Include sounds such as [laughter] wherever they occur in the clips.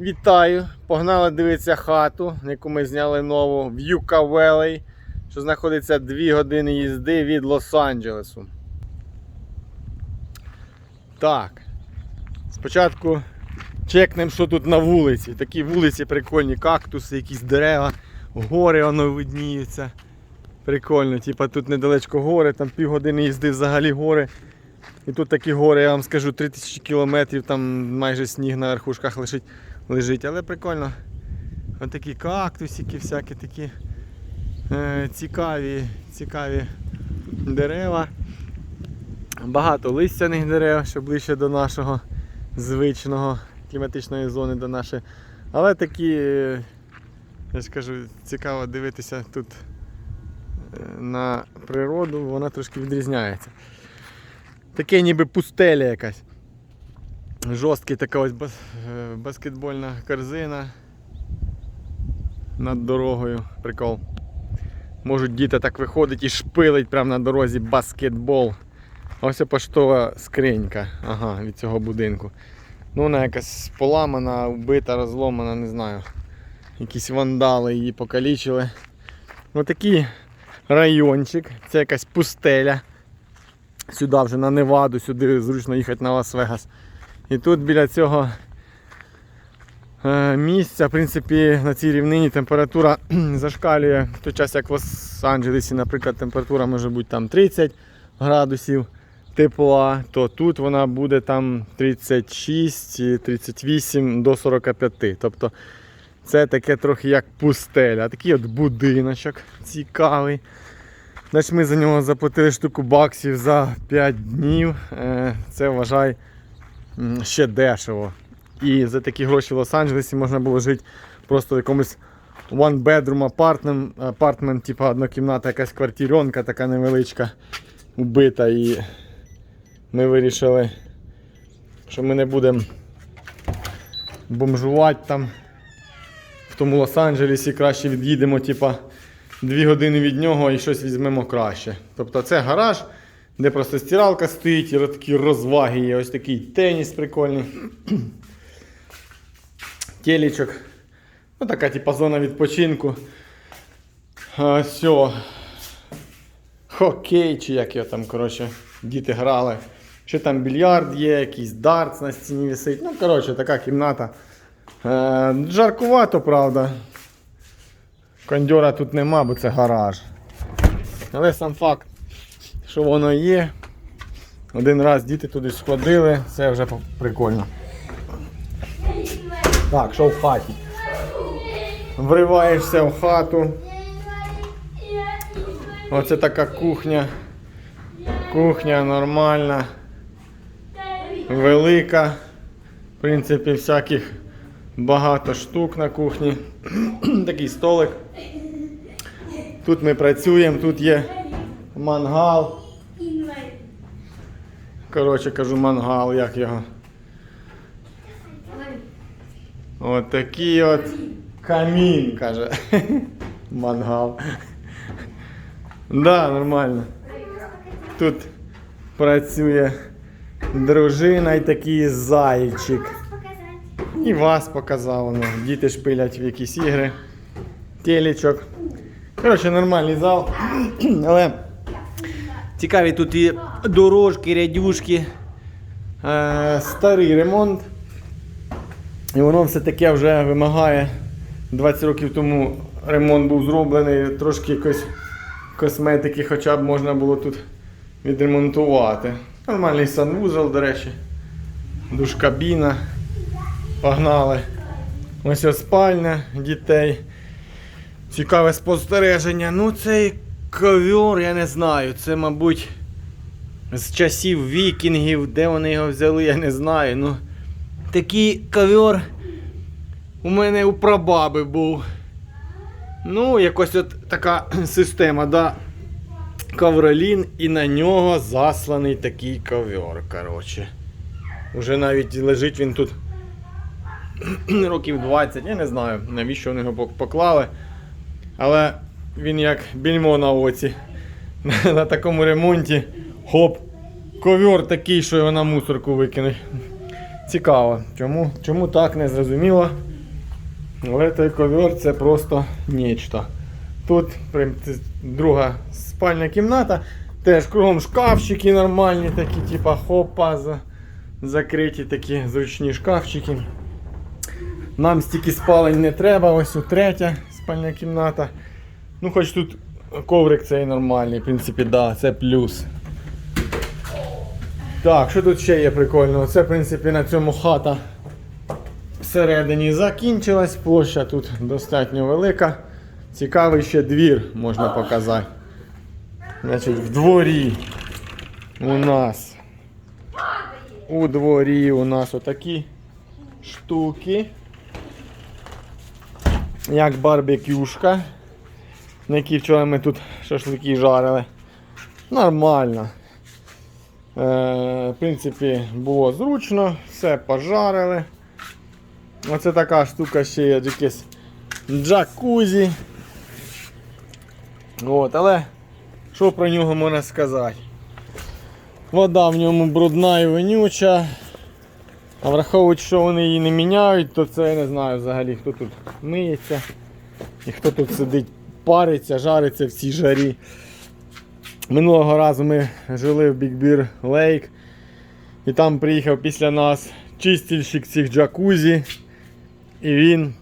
Вітаю! Погнали дивитися хату, яку ми зняли нову в Юка Велей, що знаходиться 2 години їзди від Лос-Анджелесу. Так. Спочатку чекнемо, що тут на вулиці. Такі вулиці прикольні, кактуси, якісь дерева, гори воно видніються. Прикольно, типа тут недалечко гори, там півгодини їзди взагалі гори. І тут такі гори, я вам скажу, 3000 кілометрів, там майже сніг на верхушках лежить, лежить. але прикольно. Ось такі кактусики, всякі такі е, цікаві, цікаві дерева. Багато листяних дерев, що ближче до нашого звичного кліматичної зони, до нашої. Але такі, я ж кажу, цікаво дивитися тут е, на природу, вона трошки відрізняється. Таке ніби пустеля якась. Жорсткий така ось е, баскетбольна корзина над дорогою. Прикол. Можуть діти так виходить і шпилить прямо на дорозі баскетбол. Ось поштова скринька ага, від цього будинку. Ну, вона якась поламана, вбита, розломана, не знаю. Якісь вандали її покалічили. Отакий райончик. Це якась пустеля. Сюди вже на Неваду, сюди зручно їхати на Лас-Вегас. І тут біля цього е, місця, в принципі, на цій рівнині температура [clears throat] зашкалює в той час, як в Лос-Анджелесі, наприклад, температура може бути там 30 градусів тепла, то тут вона буде там 36, 38 до 45. Тобто це таке трохи як пустеля. Такий от будиночок цікавий. Значить, ми за нього заплатили штуку баксів за 5 днів. Е, Це вважай ще дешево. І за такі гроші в Лос-Анджелесі можна було жити просто в якомусь one bedroom apartment, apartment типу одна кімната, якась квартиренка така невеличка, убита. І ми вирішили, що ми не будемо бомжувати там в тому Лос-Анджелесі, краще від'їдемо, типа. Дві години від нього і щось візьмемо краще. Тобто це гараж, де просто стиралка стоїть, і такі розваги є. Ось такий теніс прикольний. Телічок. Ну така типа зона відпочинку. Все. Хокей, чи як його там, коротше, діти грали. Ще там більярд є, якийсь дартс на стіні висить. Ну, коротше, така кімната. Е, жаркувато, правда. Кондьора тут нема, бо це гараж. Але сам факт, що воно є. Один раз діти туди сходили, це вже прикольно. Так, що в хаті? Вриваєшся в хату. Оце така кухня. Кухня нормальна, велика. В принципі, всяких багато штук на кухні. [clears throat] Такий столик. Тут ми працюємо, тут є мангал. Коротше кажу, мангал, як його. От такий от камін, каже. [laughs] Мангал. Да, нормально. Тут працює дружина і такий зайчик. І вас показав воно. Діти шпилять в якісь ігри. Телечок. Коротше, нормальний зал. [clears throat] Але цікаві тут і дорожки, рядюшки. Е, старий ремонт. І воно все таке вже вимагає. 20 років тому ремонт був зроблений, трошки якось косметики хоча б можна було тут відремонтувати. Нормальний санвузол, до речі. Душ-кабіна. Погнали. Ось ось спальня дітей. Цікаве спостереження. Ну цей ковер, я не знаю. Це, мабуть, з часів вікінгів, де вони його взяли, я не знаю. Ну, такий ковер у мене у прабаби був. Ну, якось от така [clears throat] система, да. Ковролін і на нього засланий такий ковер, коротше. Уже навіть лежить він тут [clears throat] років 20, я не знаю, навіщо вони його поклали. Але він як більмо на оці. [laughs] На такому ремонті. Хоп, ковер такий, що його на мусорку викинуть. Цікаво, чому, чому так не зрозуміло. Але той ковер це просто нічто. Тут друга спальня кімната, теж кругом шкафчики нормальні, такі, типа хопа, за, закриті такі зручні шкафчики. Нам стільки спалень не треба, ось у третя спальня кімната. Ну, хоч тут коврик цей нормальний, в принципі, да, це плюс. Так, що тут ще є прикольного? Це, в принципі, на цьому хата всередині закінчилась. Площа тут достатньо велика. Цікавий ще двір можна показати. Значить, в дворі у нас. У дворі у нас отакі штуки. Як барбекюшка. На якій вчора ми тут шашлики жарили. Нормально. Е, в принципі, було зручно, все пожарили. Оце така штука ще є якесь джакузі. От, але що про нього можна сказати? Вода в ньому брудна і вонюча. А враховуючи, що вони її не міняють, то це я не знаю взагалі, хто тут миється і хто тут сидить, париться, жариться в цій жарі. Минулого разу ми жили в Бікбір Лейк. І там приїхав після нас чистильщик цих джакузі. І він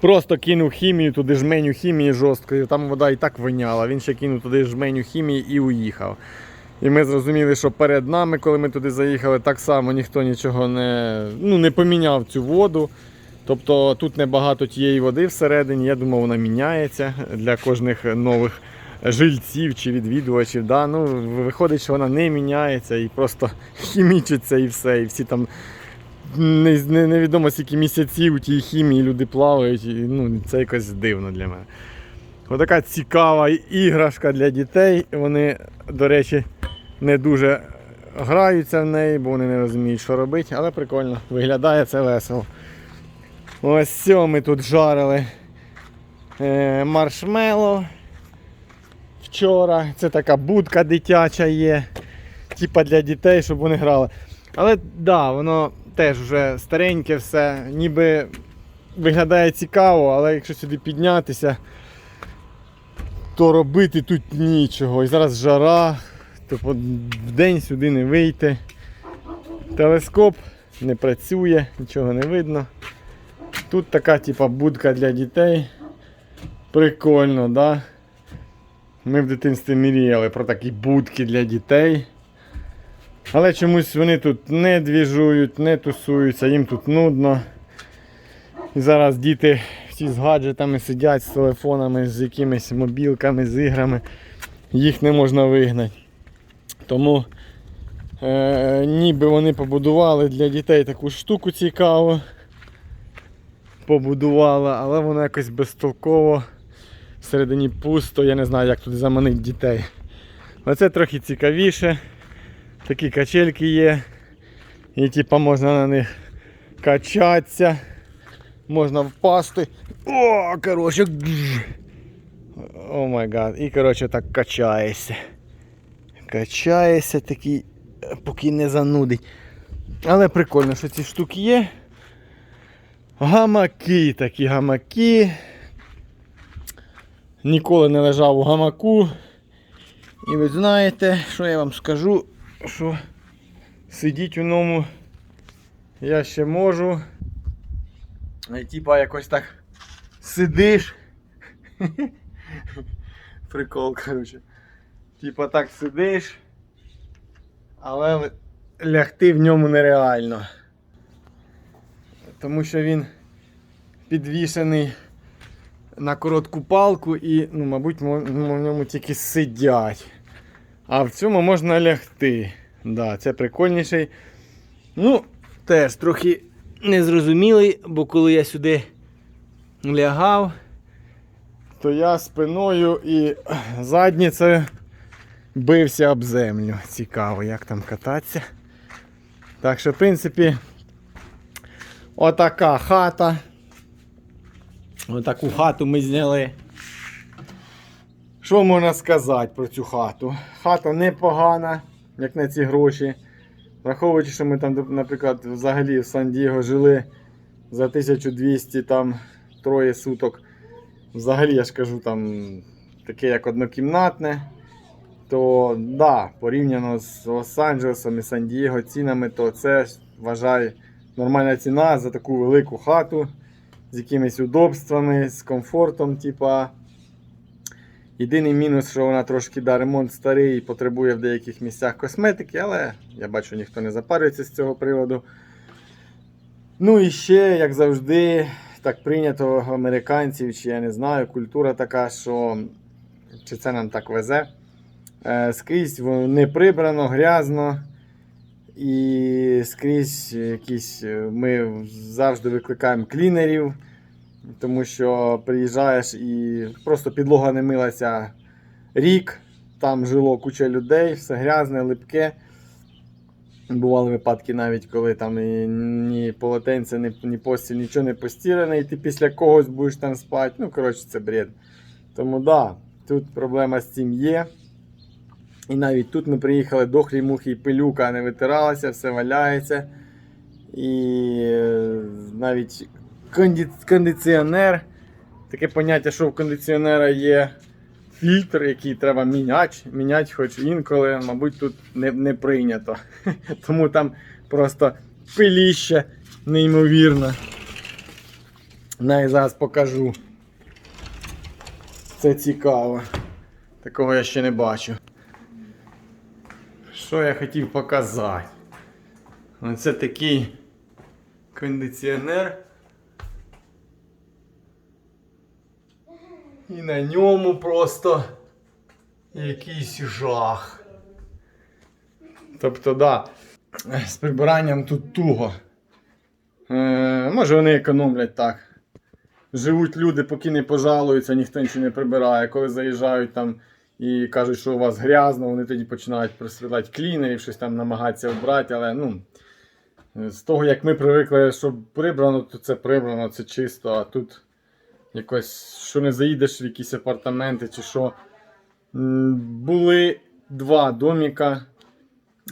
просто кинув хімію, туди жменю хімії жорсткої. Там вода і так виняла. Він ще кинув туди жменю хімії і уїхав. І ми зрозуміли, що перед нами, коли ми туди заїхали, так само ніхто нічого не, ну, не поміняв цю воду. Тобто тут небагато тієї води всередині. Я думав, вона міняється для кожних нових жильців чи відвідувачів. Да? Ну, виходить, що вона не міняється і просто [laughs] хімічиться і все. І всі там не, не, невідомо скільки місяців у тій хімії люди плавають. І, ну, це якось дивно для мене. Отака цікава іграшка для дітей. Вони, до речі, не дуже граються в неї, бо вони не розуміють, що робити, але прикольно, виглядає це весело. Ось ми тут жарили е, маршмело вчора. Це така будка дитяча є. Типа для дітей, щоб вони грали. Але да, воно теж вже стареньке все, ніби виглядає цікаво, але якщо сюди піднятися, то робити тут нічого. І зараз жара, в день сюди не вийти. Телескоп не працює, нічого не видно. Тут така типа будка для дітей. Прикольно, да? Ми в дитинстві мріяли про такі будки для дітей. Але чомусь вони тут не двіжують, не тусуються, їм тут нудно. І зараз діти всі з гаджетами сидять, з телефонами, з якимись мобілками, з іграми. Їх не можна вигнати. Тому е, ніби вони побудували для дітей таку штуку цікаву. Побудували, але воно якось безтолково. Всередині пусто, я не знаю, як туди заманити дітей. Оце трохи цікавіше. Такі качельки є. І типа можна на них качатися. Можна впасти. О, коротше. О май гад. І коротше так качаєшся. Качаєшся такий, поки не занудить. Але прикольно, що ці штуки є. Гамаки такі гамаки. Ніколи не лежав у гамаку. І ви знаєте, що я вам скажу, що сидіть у ньому я ще можу. І типа якось так сидиш. [laughs] Прикол, коротше. Типа так сидиш, але лягти в ньому нереально. Тому що він підвішений на коротку палку і, ну, мабуть, в ньому тільки сидять. А в цьому можна лягти. Да, це прикольніший. Ну, теж трохи незрозумілий, бо коли я сюди лягав, то я спиною і задницею бився об землю. Цікаво, як там кататися. Так що, в принципі, отака хата. Отаку хату ми зняли. Що можна сказати про цю хату? Хата непогана, як на ці гроші. Враховуючи, що ми там, наприклад, взагалі в Сан-Дієго жили за 1200 там троє суток. Взагалі, я ж кажу, там таке як однокімнатне. То да, порівняно з Лос-Анджелесом і Сан-Дієго цінами, то це вважаю нормальна ціна за таку велику хату з якимись удобствами, з комфортом, типа. Єдиний мінус, що вона трошки да, ремонт старий і потребує в деяких місцях косметики, але я бачу, ніхто не запарюється з цього приводу. Ну і ще, як завжди, так прийнято американців, чи я не знаю, культура така, що чи це нам так везе. Е, скрізь не прибрано, грязно. І скрізь якісь е, ми завжди викликаємо клінерів, тому що приїжджаєш і просто підлога не милася рік, там жило куча людей, все грязне, липке. Бували випадки навіть, коли там і ні полотенце, ні, ні постіль, нічого не постірене, і ти після когось будеш там спати. Ну, коротше, це бред. Тому да, тут проблема з цим є. І навіть тут ми приїхали до хрімухи і пилюка не витиралася, все валяється. І е, навіть конді... кондиціонер. Таке поняття, що в кондиціонера є фільтр, який треба міняти. Міняти хоч інколи, мабуть, тут не, не прийнято. [laughs] Тому там просто пиліще неймовірно. Навіть зараз покажу. Це цікаво. Такого я ще не бачу. Що я хотів показати? Оце такий кондиціонер. І на ньому просто якийсь жах. Тобто, да, з прибиранням тут туго. Е, може вони економлять так. Живуть люди, поки не пожалуються, ніхто нічого не прибирає. Коли заїжджають там і кажуть, що у вас грязно, вони тоді починають присилати клінерів, щось там намагатися вбрати, але ну. З того, як ми привикли, що прибрано, то це прибрано, це чисто, а тут якось, що не заїдеш в якісь апартаменти чи що. Були два доміка,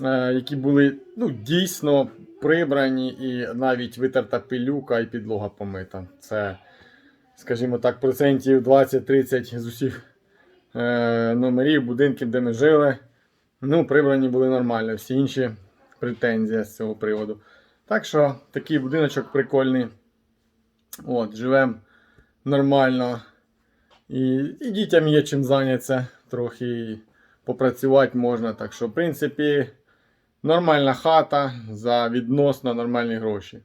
е, які були ну, дійсно прибрані і навіть витерта пилюка і підлога помита. Це, скажімо так, процентів 20-30 з усіх е, номерів, будинків, де ми жили. Ну, прибрані були нормально, всі інші претензії з цього приводу. Так що такий будиночок прикольний. От, живемо нормально. І, і дітям є чим зайнятися, трохи попрацювати можна. Так що, в принципі, нормальна хата за відносно нормальні гроші.